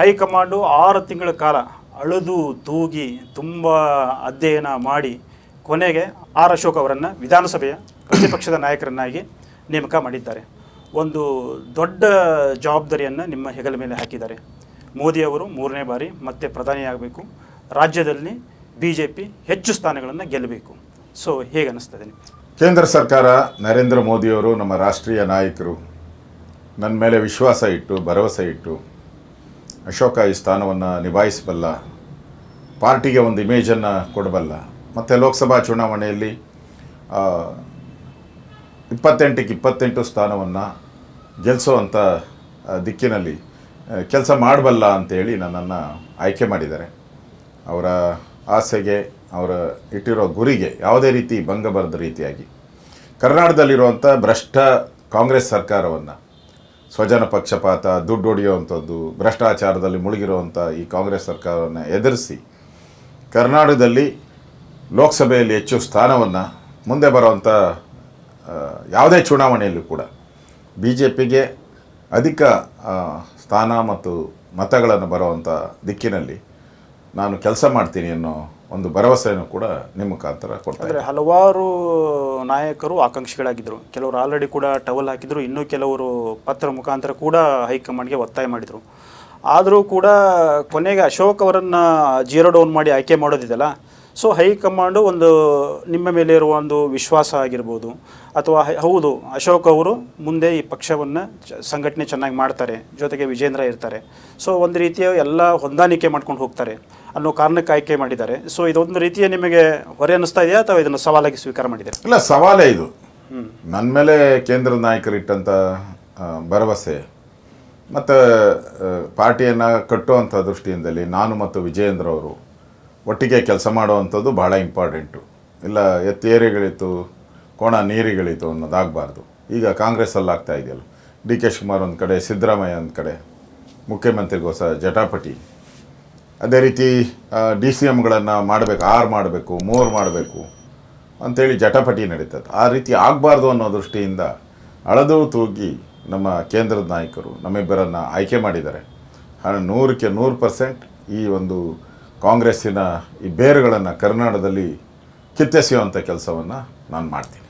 High command ಆರು ತಿಂಗಳ ಕಾಲ ಅಳದು ತೂಗಿ ತುಂಬ ಅಧ್ಯಯನ ಮಾಡಿ ಕೊನೆಗೆ ಆರ್ ಅಶೋಕ್ ಅವರನ್ನು ವಿಧಾನಸಭೆಯ ಪ್ರತಿಪಕ್ಷದ ನಾಯಕರನ್ನಾಗಿ ನೇಮಕ ಮಾಡಿದ್ದಾರೆ. ಒಂದು ದೊಡ್ಡ ಜವಾಬ್ದಾರಿಯನ್ನು ನಿಮ್ಮ ಹೆಗಲ ಮೇಲೆ ಹಾಕಿದ್ದಾರೆ. ಮೋದಿಯವರು ಮೂರನೇ ಬಾರಿ ಮತ್ತೆ ಪ್ರಧಾನಿಯಾಗಬೇಕು. ರಾಜ್ಯದಲ್ಲಿ ಬಿ ಜೆ ಪಿ ಹೆಚ್ಚು ಸ್ಥಾನಗಳನ್ನು ಗೆಲ್ಲಬೇಕು. ಸೊ ಹೇಗೆ ಅನ್ನಿಸ್ತದೆ ನಿಮಗೆ? ಕೇಂದ್ರ ಸರ್ಕಾರ ನರೇಂದ್ರ ಮೋದಿಯವರು ನಮ್ಮ ರಾಷ್ಟ್ರೀಯ ನಾಯಕರು. ನನ್ನ ಮೇಲೆ ವಿಶ್ವಾಸ ಇಟ್ಟು, ಭರವಸೆ ಇಟ್ಟು ಅಶೋಕ ಈ ಸ್ಥಾನವನ್ನು ನಿಭಾಯಿಸಬಲ್ಲ, ಪಾರ್ಟಿಗೆ ಒಂದು ಇಮೇಜನ್ನು ಕೊಡಬಲ್ಲ. ಮತ್ತು ಲೋಕಸಭಾ ಚುನಾವಣೆಯಲ್ಲಿ ಇಪ್ಪತ್ತೆಂಟಕ್ಕೆ ಇಪ್ಪತ್ತೆಂಟು ಸ್ಥಾನವನ್ನು ಗೆಲ್ಲಿಸುವಂಥ ದಿಕ್ಕಿನಲ್ಲಿ ಕೆಲಸ ಮಾಡಬಲ್ಲ ಅಂತೇಳಿ ನನ್ನನ್ನು ಆಯ್ಕೆ ಮಾಡಿದ್ದಾರೆ. ಅವರ ಆಸೆಗೆ, ಅವರ ಇಟ್ಟಿರೋ ಗುರಿಗೆ ಯಾವುದೇ ರೀತಿ ಭಂಗ ಬರದ ರೀತಿಯಾಗಿ. ಕರ್ನಾಟಕದಲ್ಲಿರುವಂಥ ಭ್ರಷ್ಟ ಕಾಂಗ್ರೆಸ್ ಸರ್ಕಾರವನ್ನು ಸ್ವಜನ ಪಕ್ಷಪಾತ, ದುಡ್ಡು ಹೊಡೆಯುವಂಥದ್ದು, ಭ್ರಷ್ಟಾಚಾರದಲ್ಲಿ ಮುಳುಗಿರುವಂಥ ಈ ಕಾಂಗ್ರೆಸ್ ಸರ್ಕಾರವನ್ನು ಎದುರಿಸಿ ಕರ್ನಾಟಕದಲ್ಲಿ ಲೋಕಸಭೆಯಲ್ಲಿ ಹೆಚ್ಚು ಸ್ಥಾನವನ್ನು ಮುಂದೆ ಬರುವಂಥ ಯಾವುದೇ ಚುನಾವಣೆಯಲ್ಲೂ ಕೂಡ ಬಿ ಜೆ ಪಿಗೆ ಅಧಿಕ ಸ್ಥಾನ ಮತ್ತು ಮತಗಳನ್ನು ಬರುವಂಥ ದಿಕ್ಕಿನಲ್ಲಿ ನಾನು ಕೆಲಸ ಮಾಡ್ತೀನಿ ಅನ್ನೋ ಒಂದು ಭರವಸೆಯನ್ನು ಕೂಡ ನಿಮ್ಮ ಮುಖಾಂತರ ಕೊಡ್ತಾರೆ ಹಲವಾರು ನಾಯಕರು ಆಕಾಂಕ್ಷಿಗಳಾಗಿದ್ದರು ಕೆಲವರು ಆಲ್ರೆಡಿ ಕೂಡ ಟವಲ್ ಹಾಕಿದ್ರು ಇನ್ನೂ ಕೆಲವರು ಪತ್ರ ಮುಖಾಂತರ ಕೂಡ ಹೈಕಮಾಂಡ್ಗೆ ಒತ್ತಾಯ ಮಾಡಿದರು. ಆದರೂ ಕೂಡ ಕೊನೆಗೆ ಅಶೋಕ್ ಅವರನ್ನು ಜೀರೋ ಡೌನ್ ಮಾಡಿ ಆಯ್ಕೆ ಮಾಡೋದಿದೆಯಲ್ಲ ಸೊ ಹೈಕಮಾಂಡು ಒಂದು ನಿಮ್ಮ ಮೇಲೆ ಇರುವ ಒಂದು ವಿಶ್ವಾಸ ಆಗಿರ್ಬೋದು. ಅಥವಾ ಹೌದು ಅಶೋಕ್ ಅವರು ಮುಂದೆ ಈ ಪಕ್ಷವನ್ನು ಚ- ಸಂಘಟನೆ ಚೆನ್ನಾಗಿ ಮಾಡ್ತಾರೆ ಜೊತೆಗೆ ವಿಜೇಂದ್ರ ಇರ್ತಾರೆ. ಸೊ ಒಂದು ರೀತಿಯ ಎಲ್ಲ ಹೊಂದಾಣಿಕೆ ಮಾಡ್ಕೊಂಡು ಹೋಗ್ತಾರೆ ಅನ್ನೋ ಕಾರಣಕ್ಕೆ ಆಯ್ಕೆ ಮಾಡಿದ್ದಾರೆ. ಸೊ ಇದೊಂದು ರೀತಿಯ ನಿಮಗೆ ಹೊರೆ ಅನ್ನಿಸ್ತಾ ಇದೆಯಾ ಅಥವಾ ಇದನ್ನು ಸವಾಲಾಗಿ ಸ್ವೀಕಾರ ಮಾಡಿದ್ದಾರೆ? ಇಲ್ಲ ಸವಾಲೇ ಇದು. ನನ್ನ ಮೇಲೆ ಕೇಂದ್ರ ನಾಯಕರು ಇಟ್ಟಂಥ ಭರವಸೆ. ಮತ್ತು ಪಾರ್ಟಿಯನ್ನು ಕಟ್ಟುವಂಥ ದೃಷ್ಟಿಯಿಂದಲೇ ನಾನು ಮತ್ತು ವಿಜಯೇಂದ್ರ ಅವರು ಒಟ್ಟಿಗೆ ಕೆಲಸ ಮಾಡುವಂಥದ್ದು ಭಾಳ ಇಂಪಾರ್ಟೆಂಟು. ಇಲ್ಲ ಎತ್ತೇರಿಗಳಿತ್ತು ಕೋಣ ನೀರಿಗಳಿತು ಅನ್ನೋದಾಗಬಾರ್ದು. ಈಗ ಕಾಂಗ್ರೆಸ್ಸಲ್ಲಿ ಆಗ್ತಾ ಇದೆಯಲ್ಲ. ಡಿ ಕೆ ಶಿವಕುಮಾರ್ ಒಂದು ಕಡೆ, ಸಿದ್ದರಾಮಯ್ಯ ಒಂದು ಕಡೆ ಮುಖ್ಯಮಂತ್ರಿಗೋಸ ಜಟಾಪಟಿ. ಅದೇ ರೀತಿ ಡಿ ಸಿ ಎಮ್ಗಳನ್ನು ಮಾಡಬೇಕು, ಆರು ಮಾಡಬೇಕು, ಮೂರು ಮಾಡಬೇಕು ಅಂಥೇಳಿ ಜಟಾಪಟಿ ನಡೀತದೆ. ಆ ರೀತಿ ಆಗಬಾರ್ದು ಅನ್ನೋ ದೃಷ್ಟಿಯಿಂದ ಅಳದು ತೂಗಿ ನಮ್ಮ ಕೇಂದ್ರದ ನಾಯಕರು ನಮ್ಮಿಬ್ಬರನ್ನು ಆಯ್ಕೆ ಮಾಡಿದ್ದಾರೆ. ನೂರಕ್ಕೆ ನೂರು ಪರ್ಸೆಂಟ್ ಈ ಒಂದು ಕಾಂಗ್ರೆಸ್ಸಿನ ಈ ಬೇರುಗಳನ್ನು ಕರ್ನಾಟಕದಲ್ಲಿ ಕಿತ್ತೆಸೆಯುವಂಥ ಕೆಲಸವನ್ನು ನಾನು ಮಾಡ್ತೀನಿ.